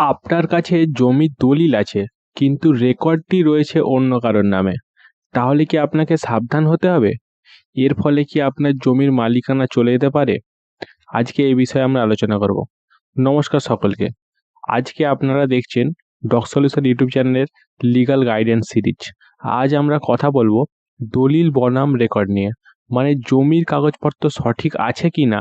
আপনার কাছে জমির দলিল আছে, কিন্তু রেকর্ডটি রয়েছে অন্য কারোর নামে। তাহলে কি আপনাকে সাবধান হতে হবে? এর ফলে কি আপনার জমির মালিকানা চলে যেতে পারে? আজকে এই বিষয়ে আমরা আলোচনা করব। নমস্কার সকলকে। আজকে আপনারা দেখছেন ডক সলিউশন ইউটিউব চ্যানেলের লিগাল গাইডেন্স সিরিজ। আজ আমরা কথা বলব দলিল বনাম রেকর্ড নিয়ে। মানে জমির কাগজপত্র সঠিক আছে কি না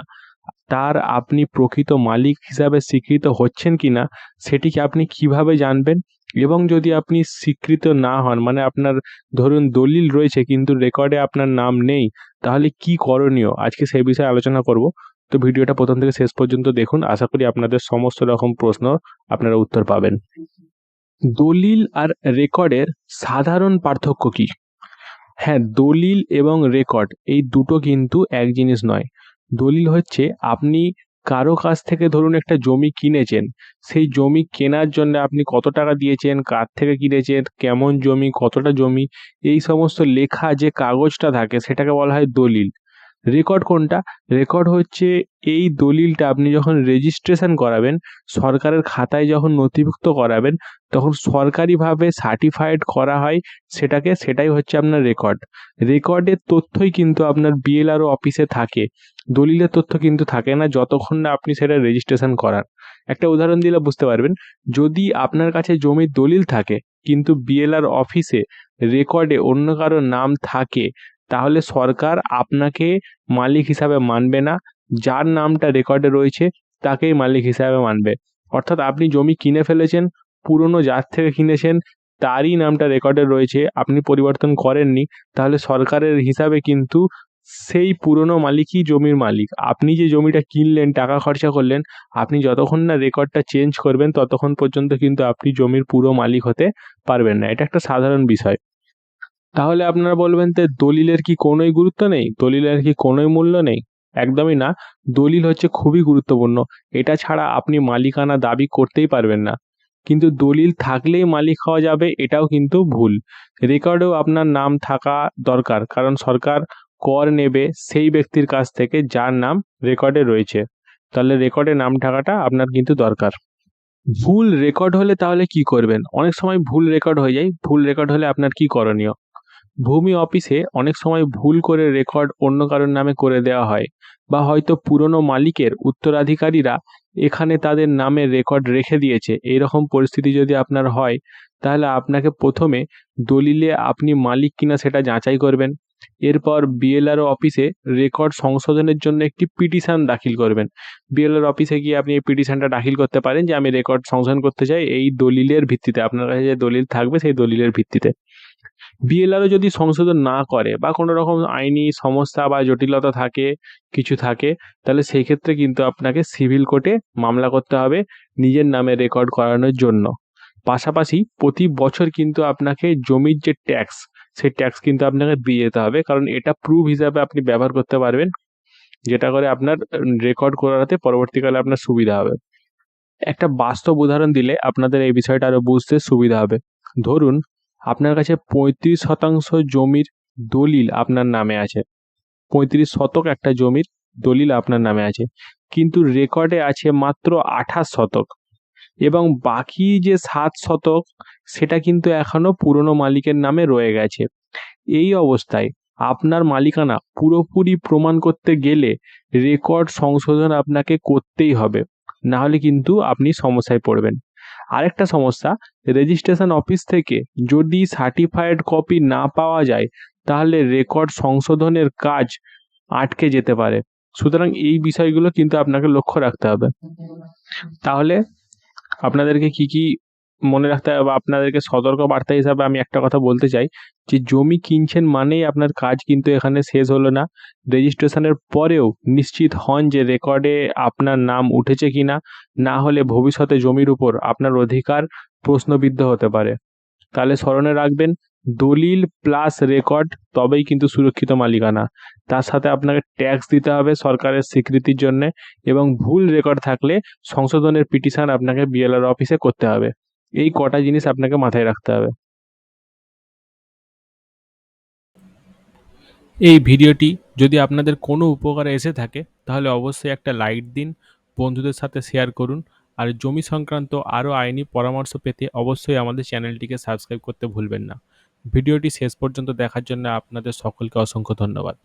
তার আপনি প্রকৃত মালিক হিসাবে স্বীকৃত হচ্ছেন কি না সেটিকে আপনি কীভাবে জানবেন? এবং যদি আপনি স্বীকৃত না হন মানে আপনার ধরুন দলিল রয়েছে, কিন্তু রেকর্ডে আপনার নাম নেই, তাহলে কি করণীয়? আজকে সেই বিষয়ে আলোচনা করব। তো ভিডিওটা প্রথম থেকে শেষ পর্যন্ত দেখুন। আশা করি আপনাদের সমস্ত রকম প্রশ্ন আপনারা উত্তর পাবেন। দলিল আর রেকর্ডের সাধারণ পার্থক্য কি? হ্যাঁ দলিল এবং রেকর্ড এই দুটো কিন্তু এক জিনিস নয়। দলিল হচ্ছে, আপনি কারও কাছ থেকে ধরুন একটা জমি কিনেছেন, সেই জমি কেনার জন্য আপনি কত টাকা দিয়েছেন, কার থেকে কিনেছেন, কেমন জমি, কতটা জমি, এই সমস্ত লেখা যে কাগজটা থাকে, সেটাকে বলা হয় দলিল। রেকর্ড কোনটা? রেকর্ড হচ্ছে এই দলিলটা আপনি যখন রেজিস্ট্রেশন করাবেন, সরকারের খাতায় যখন নথিভুক্ত করাবেন, তখন সরকারিভাবে সার্টিফাইড করা হয়, সেটাকে, সেটাই হচ্ছে আপনার রেকর্ড রেকর্ডের তথ্যই কিন্তু আপনার বিএলআরও অফিসে থাকে। দলিলের তথ্য কিন্তু থাকে না, যতক্ষণ না আপনি সেটা রেজিস্ট্রেশন করান। একটা উদাহরণ দিলে বুঝতে পারবেন, যদি আপনার কাছে জমির দলিল থাকে, কিন্তু বিএলআর অফিসে রেকর্ডে অন্য কারোর নাম থাকে তাহলে সরকার আপনাকে মালিক হিসাবে মানবে না। যার নামটা রেকর্ডে রয়েছে, তাকেই মালিক হিসাবে মানবে। অর্থাৎ আপনি জমি কিনে ফেলেছেন, পুরনো যার থেকে কিনেছেন, তারই নামটা রেকর্ডে রয়েছে, আপনি পরিবর্তন করেননি, তাহলে সরকারের হিসাবে কিন্তু সেই পুরনো মালিকই জমির মালিক। আপনি যে জমিটা কিনলেন, টাকা খরচা করলেন, আপনি যতক্ষণ না রেকর্ডটা চেঞ্জ করবেন, ততক্ষণ পর্যন্ত কিন্তু আপনি জমির পুরো মালিক হতে পারবেন না। এটা একটা সাধারণ বিষয়। তাহলে আপনারা বলবেন যে দলিলের কি কোনোই গুরুত্ব নেই? দলিলের কি কোনোই মূল্য নেই? একদমই না। দলিল হচ্ছে খুবই গুরুত্বপূর্ণ। এটা ছাড়া আপনি মালিকানা দাবি করতেই পারবেন না। কিন্তু দলিল থাকলেই মালিক হওয়া যাবে, এটাও কিন্তু ভুল। রেকর্ডেও আপনার নাম থাকা দরকার। কারণ সরকার কর নেবে সেই ব্যক্তির কাছ থেকে যার নাম রেকর্ডে রয়েছে। তাহলে রেকর্ডে নাম থাকাটা আপনার কিন্তু দরকার। ভুল রেকর্ড হলে তাহলে কি করবেন? অনেক সময় ভুল রেকর্ড হয়ে যায়। ভুল রেকর্ড হলে আপনার কি করণীয়? ভূমি অফিসে অনেক সময় ভুল করে রেকর্ড অন্য কারোর নামে করে দেওয়া হয় বা হয়তো পুরনো মালিকের উত্তরাধিকারীরা এখানে তাদের নামে রেকর্ড রেখে দিয়েছে। এইরকম পরিস্থিতি যদি আপনার হয়, তাহলে আপনাকে প্রথমে দলিলে আপনি মালিক কিনা সেটা যাচাই করবেন। এরপর বিএলআরও অফিসে রেকর্ড সংশোধনের জন্য একটি পিটিশন দাখিল করবেন। বিএলআর অফিসে গিয়ে আপনি এই পিটিশনটা দাখিল করতে পারেন যে, আমি রেকর্ড সংশোধন করতে চাই এই দলিলের ভিত্তিতে। আপনার কাছে যে দলিল থাকবে সেই দলিলের ভিত্তিতে। বিএলআরও যদি সংশোধন না করে বা কোনো রকম আইনি সমস্যা বা জটিলতা থাকে, কিছু থাকে, তাহলে সেই ক্ষেত্রে কিন্তু আপনাকে সিভিল কোর্টে মামলা করতে হবে নিজের নামে রেকর্ড করানোর জন্য। পাশাপাশি প্রতি বছর কিন্তু আপনাকে জমির যে ট্যাক্স, সেই ট্যাক্স কিন্তু আপনাকে দিয়ে যেতে হবে। কারণ এটা প্রুফ হিসাবে আপনি ব্যবহার করতে পারবেন, যেটা করে আপনার রেকর্ড করাতে পরবর্তীকালে আপনার সুবিধা হবে। একটা বাস্তব উদাহরণ দিলে আপনাদের এই বিষয়টা আরও বুঝতে সুবিধা হবে। ধরুন আপনার কাছে পঁয়ত্রিশ শতাংশ জমির দলিল আপনার নামে আছে। পঁয়ত্রিশ শতক একটা জমির দলিল আপনার নামে আছে। কিন্তু রেকর্ডে আছে মাত্র আঠাশ শতক। এবং বাকি যে সাত শতক, সেটা কিন্তু এখনও পুরনো মালিকের নামে রয়ে গেছে। এই অবস্থায় আপনার মালিকানা পুরোপুরি প্রমাণ করতে গেলে রেকর্ড সংশোধন আপনাকে করতেই হবে। না হলে কিন্তু আপনি সমস্যায় পড়বেন। আরেকটা সমস্যা রেজিস্ট্রেশন অফিস থেকে যদি সার্টিফাইড কপি না পাওয়া যায়, তাহলে রেকর্ড সংশোধনের কাজ আটকে যেতে পারে। সুতরাং এই বিষয়গুলো কিন্তু আপনাকে লক্ষ্য রাখতে হবে। তাহলে আপনাদেরকে কি কি মনে রাখতে হবে বা আপনাদেরকে সতর্ক বার্তা হিসাবে আমি একটা কথা বলতে চাই যে জমি কিনছেন মানেই আপনার কাজ কিন্তু এখানে শেষ হলো না। রেজিস্ট্রেশনের পরেও নিশ্চিত হন যে রেকর্ডে আপনার নাম উঠেছে কি না না হলে ভবিষ্যতে জমির উপর আপনার অধিকার প্রশ্নবিদ্ধ হতে পারে। তাহলে স্মরণে রাখবেন, দলিল প্লাস রেকর্ড তবেই কিন্তু সুরক্ষিত মালিকানা। তার সাথে আপনাকে ট্যাক্স দিতে হবে সরকারের স্বীকৃতির জন্য এবং ভুল রেকর্ড থাকলে সংশোধনের পিটিশন আপনাকে বিএলআর অফিসে করতে হবে। এই কটা জিনিস আপনাকে মাথায় রাখতে হবে। এই ভিডিওটি যদি আপনাদের কোনো উপকারে এসে থাকে, তাহলে অবশ্যই একটা লাইক দিন, বন্ধুদের সাথে শেয়ার করুন, আর জমি সংক্রান্ত আরও আইনি পরামর্শ পেতে অবশ্যই আমাদের চ্যানেলটিকে সাবস্ক্রাইব করতে ভুলবেন না। ভিডিওটি শেষ পর্যন্ত দেখার জন্য আপনাদের সকলকে অসংখ্য ধন্যবাদ।